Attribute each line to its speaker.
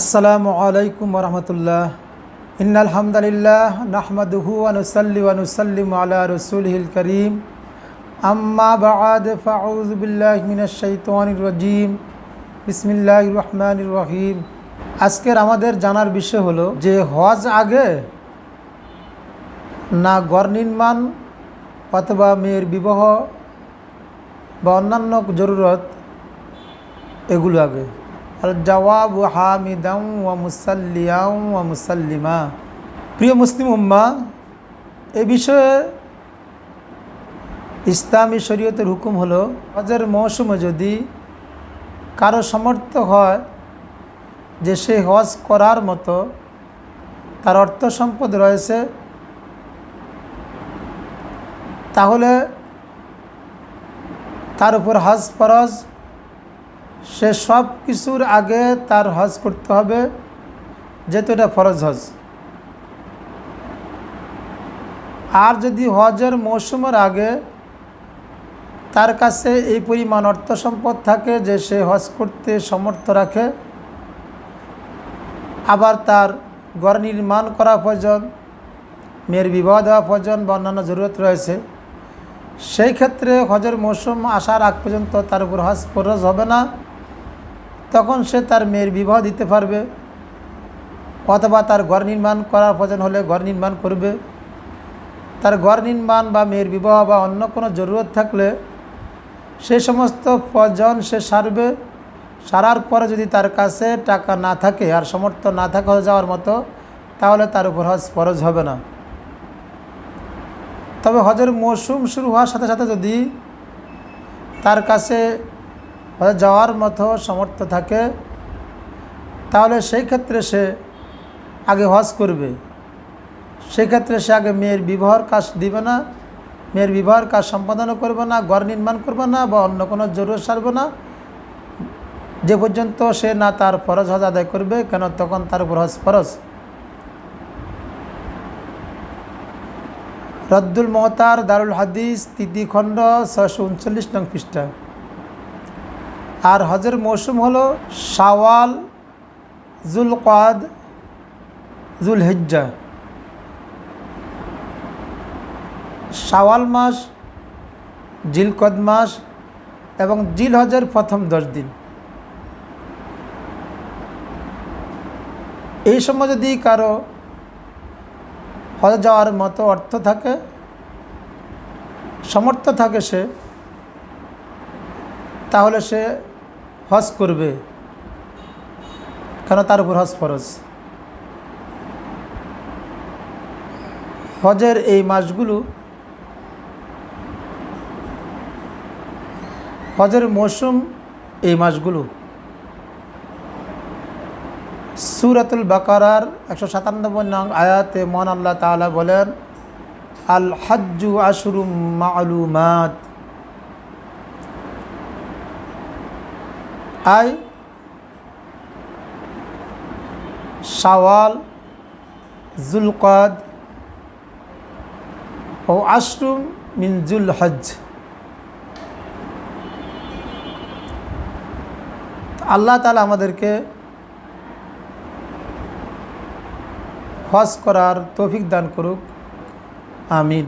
Speaker 1: আসসালামু আলাইকুম রহমতুল্লাহ। ইন্নাল হামদালিল্লাহ নাহমাদুহু আনুসাল্লি ওয়ানুসাল্লিম আলা রসুলহিল করিম। আম্মা বাদ বিসমিল্লাহির রহমানির রহিম। আজকের আমাদের জানার বিষয় হলো যে হজ আগে না গড় নির্মাণ অথবা মেয়ের বিবাহ বা অন্যান্য জরুরত, এগুলো আগে। আল জওয়াব হামিদাম ওয়া মুসাল্লিয়াম ওয়া মুসাল্লিমা প্রিয় মুসলিম উম্মা, এ বিষয়ে ইসলামী শরীয়তের হুকুম হলো, হজের মৌসুমে যদি কারও সমর্থ হয় যে সে হজ করার মতো, তার অর্থ সম্পদ রয়েছে, তাহলে তার উপর হজ ফরজ সে সব কিছুর আগে তার হজ করতে হবে, যেহেতু এটা ফরজ হজ। আর যদি হজের মৌসুমের আগে তার কাছে এই পরিমাণ অর্থ সম্পদ থাকে যে সে হজ করতে সমর্থ রাখে, আবার তার ঘর নির্মাণ করা প্রয়োজন, মেয়ের বিবাহ দেওয়া প্রয়োজন বা অন্যান্য জরুরত রয়েছে, সেই ক্ষেত্রে হজের মৌসুম আসার আগ পর্যন্ত তার উপর হজ ফরজ হবে না। তখন সে তার মেয়ের বিবাহ দিতে পারবে অথবা তার ঘর নির্মাণ করার প্রয়োজন হলে ঘর নির্মাণ করবে। তার ঘর নির্মাণ বা মেয়ের বিবাহ বা অন্য কোনো জরুরত থাকলে সে সমস্ত প্রয়োজন সে সারবে। সারার পরে যদি তার কাছে টাকা না থাকে আর সমর্থ না থাকে যাওয়ার মতো, তাহলে তার উপর হজ ফরজ হবে না। তবে হজের মৌসুম শুরু হওয়ার সাথে সাথে যদি তার কাছে যাওয়ার মতো সমর্থ থাকে, তাহলে সেই ক্ষেত্রে সে আগে হজ করবে। সেই ক্ষেত্রে সে আগে মেয়ের বিবাহর কাজ দিবে না, মেয়ের বিবাহের কাজ সম্পাদনও করবে না, ঘর নির্মাণ করবে না বা অন্য কোনো জরুরত সারবে না। যে পর্যন্ত সে না তার ফরজ হজ আদায় করবে, কেন তখন তার উপর হজ ফরজ। রদ্দুল মহতার দারুল হাদিস, তৃতীয় খণ্ড ছশো উনচল্লিশ নং পৃষ্ঠা। আর হজের মৌসুম হলো শাওয়াল জুল কাদ জুল হিজ্জা শাওয়াল মাস, জিলকদ মাস এবং জিল হজের প্রথম দশ দিন। এই সময় যদি কারও হজ যাওয়ার মতো অর্থ থাকে সমর্থ থাকে সে, তাহলে সে হজ করবে, কেন তার উপর হজ ফরজ? হজের এই মাসগুলো হজের মৌসুম এই মাসগুলো। সুরাতুল বাকারার একশো সাতানব্বই নং আয়াতে মন আল্লাহ তালা বলেন, আল হজ্জু আশরু মালুমাত। I Shawwal জুলকদ O আশরুম mean joule হজ আল্লাহ তালা আমাদেরকে হজ করার তৌফিক দান করুক। আমিন।